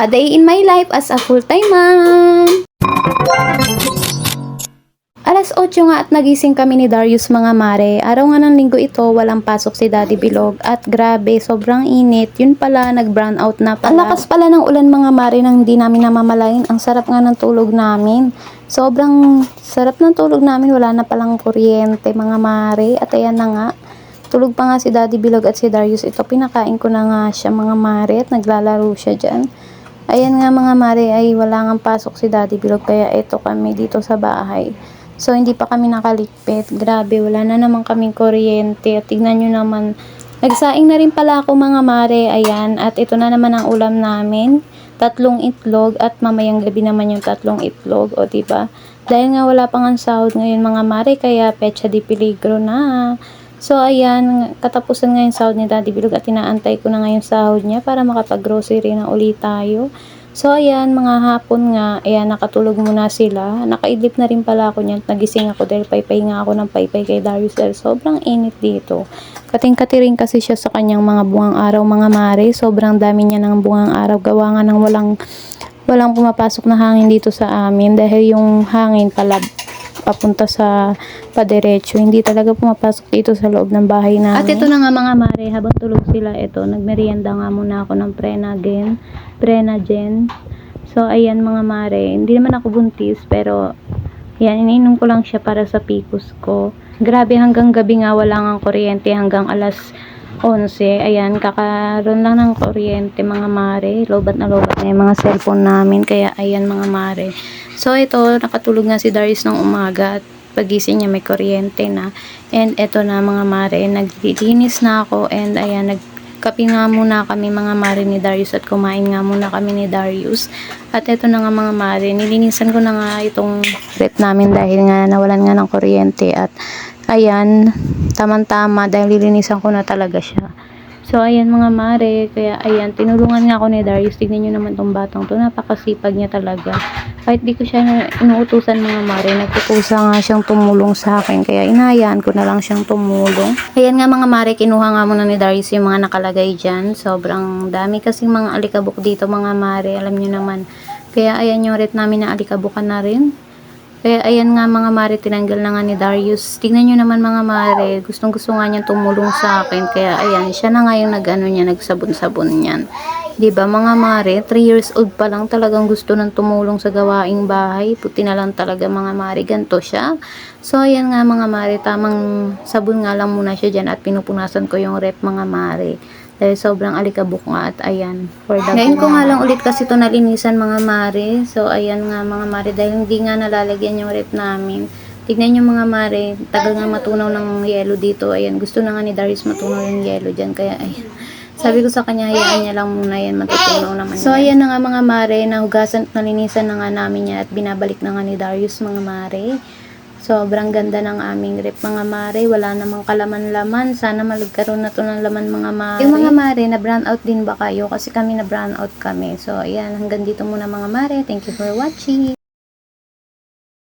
A day in my life as a full-time mom. Alas 8 nga at nagising kami ni Darius mga mare. Araw nga ng linggo ito, walang pasok si Daddy Bilog. At grabe, sobrang init. Yun pala, nag-brown out na pala. Ang lakas pala ng ulan mga mare nang hindi namin namamalayan. Ang sarap nga ng tulog namin. Sobrang sarap ng tulog namin. Wala na palang kuryente mga mare. At ayan na nga. Tulog pa nga si Daddy Bilog at si Darius. Ito, pinakain ko na nga siya mga mare at naglalaro siya dyan. Ayan nga mga mare ay wala nga pasok si Daddy Bilog kaya ito kami dito sa bahay. So hindi pa kami nakaligpit. Grabe, wala na naman kaming kuryente. At tignan nyo naman, nagsaing na rin pala ako mga mare. Ayan, at ito na naman ang ulam namin. Tatlong itlog at mamayang gabi naman yung tatlong itlog. O diba? Dahil nga wala pang ang sahod ngayon mga mare, kaya pecha di peligro na. So, ayan, katapusan ngayon sahod ni Daddy Bilog at inaantay ko na ngayon sahod niya para makapag-grocery na ulit tayo. So, ayan, mga hapon nga, ayan, nakatulog muna sila. Nakaidlip na rin pala ako niyan. Nagising ako dahil paypay nga ako ng paypay kay Darius dahil sobrang init dito. Kating-kati rin kasi siya sa kanyang mga bungang araw, mga mare. Sobrang dami niya ng bungang araw. Gawa nga ng walang, walang pumapasok na hangin dito sa amin dahil yung hangin pala papunta sa padiretso. Hindi talaga pumapasok dito sa loob ng bahay namin. At ito na nga mga mare, habang tulog sila ito, nagmerienda nga muna ako ng Prenagen, Prenagen. So, ayan mga mare, hindi naman ako buntis, pero yan, iniinom ko lang siya para sa picos ko. Grabe, hanggang gabi nga wala nga kuryente hanggang alas 11. Ayan, kakaroon lang ng kuryente mga mare. Lobat na lobat na yung mga cellphone namin. Kaya ayan mga mare. So ito, nakatulog nga si Darius ng umaga at pagising niya may kuryente na. And eto na mga mare, naglilinis na ako and ayan, nagkape nga muna kami mga mare ni Darius at kumain nga muna kami ni Darius. At eto na nga mga mare, nilinisan ko na nga itong rep namin dahil nga nawalan nga ng kuryente at ayan, tamang-tama dahil lilinisan ko na talaga siya. So, ayan mga mare, kaya ayan, tinulungan nga ako ni Darius. Tignan nyo naman tong batang to, napakasipag niya talaga. Kahit di ko siya inuutusan mga mare, nagkukusa nga siyang tumulong sa akin. Kaya inayaan ko na lang siyang tumulong. Ayan nga mga mare, kinuha nga muna ni Darius yung mga nakalagay dyan. Sobrang dami kasing mga alikabok dito mga mare, alam nyo naman. Kaya ayan yung rep namin na alikabukan na rin. Kaya ayan nga mga mare, tinanggal na nga ni Darius. Tingnan nyo naman mga mare, gustong gusto nga niya tumulong sa akin. Kaya ayan, siya na nga yung nag-ano niya, nagsabon-sabon niyan. ba mga mare, 3 years old pa lang talagang gusto ng tumulong sa gawaing bahay. Puti na lang talaga mga mare, ganto siya. So ayan nga mga mare, tamang sabon nga lang muna siya dyan at pinupunasan ko yung rep mga mare. Dahil sobrang alikabok nga at ayan. For the Ngayon ko nga lang ulit kasi ito nalinisan mga mare. So ayan nga mga mare dahil hindi nga nalalagyan yung rep namin. Tignan nyo mga mare, tagal nga matunaw ng yelo dito. Ayan, gusto na nga ni Darius matunaw yung yelo dyan. Kaya ayan. Sabi ko sa kanya, hayaan niya lang muna yan, matutunaw naman So ayan na nga mga mare, nahugasan at nalinisan na nga namin yan at binabalik na nga ni Darius mga mare. Sobrang ganda ng aming rep mga mare. Wala namang kalaman-laman. Sana malagkaroon na to ng laman mga mare. Yung mga mare, na brown out din ba kayo? Kasi kami na brown out kami. So, ayan. Hanggang dito muna mga mare. Thank you for watching.